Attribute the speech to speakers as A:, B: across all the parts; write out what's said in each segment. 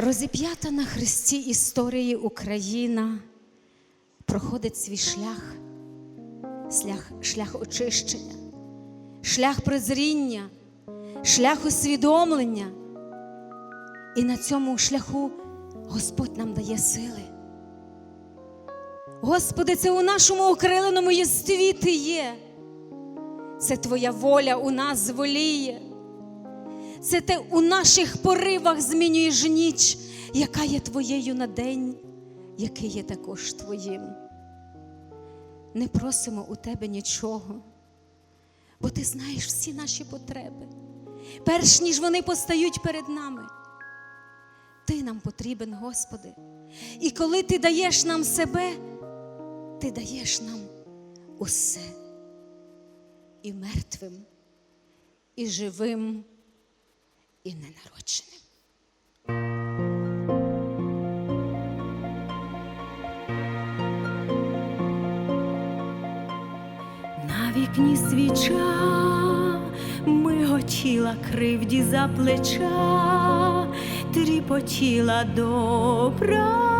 A: Розіп'ята на хресті історії Україна проходить свій шлях, шлях, шлях очищення, шлях прозріння, шлях усвідомлення. І на цьому шляху Господь нам дає сили. Господи, це у нашому окриленому єстві Ти є. Це Твоя воля у нас зволіє. Це ти у наших поривах змінюєш ніч, яка є твоєю на день, який є також твоїм. Не просимо у тебе нічого, бо ти знаєш всі наші потреби, перш ніж вони постають перед нами. Ти нам потрібен, Господи. І коли Ти даєш нам себе, Ти даєш нам усе і мертвим, і живим і ненародженим.
B: На вікні свіча миготіла кривді за плеча, тріпотіла до правди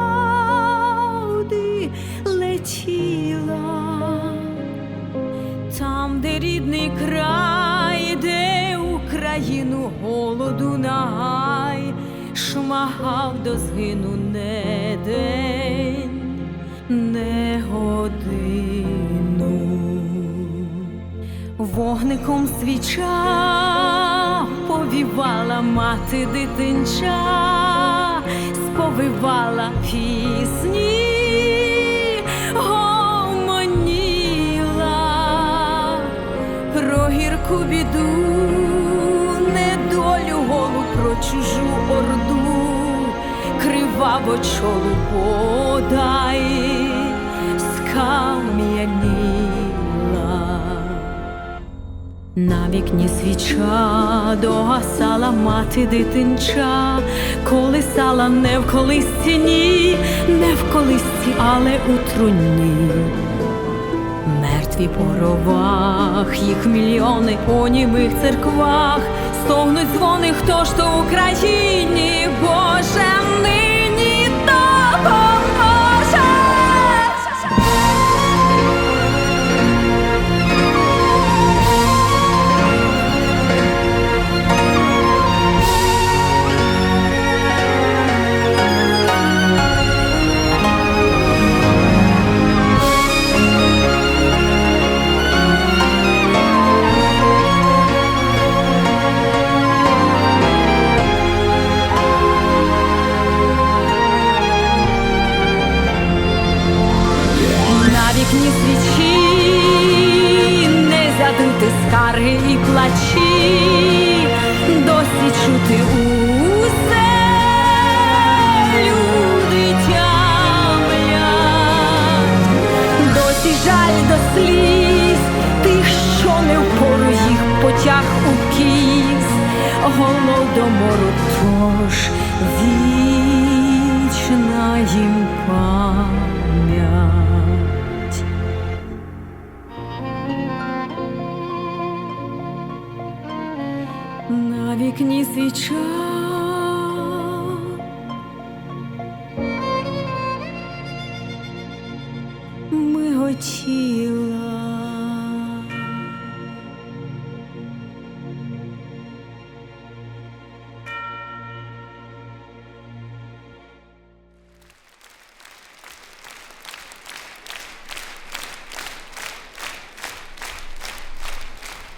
B: летіла. Там, де рідний край, шмагав до згину не день, не годину. Вогником свіча повівала мати дитинча, сповивала пісні, криваво чолу подай, скам'яніла. На вікні свіча догасала мати дитинча, колисала не в колисці, ні, не в колисці, але у труні. Мертві по гробах, їх мільйони по німих церквах, стогнуть дзвони, хто ж то Україні, усе люди досі жаль до тих, що не впору їх потяг у кіз, голодомору вічна їм пам'ять. На вікні свіча. Миготіла.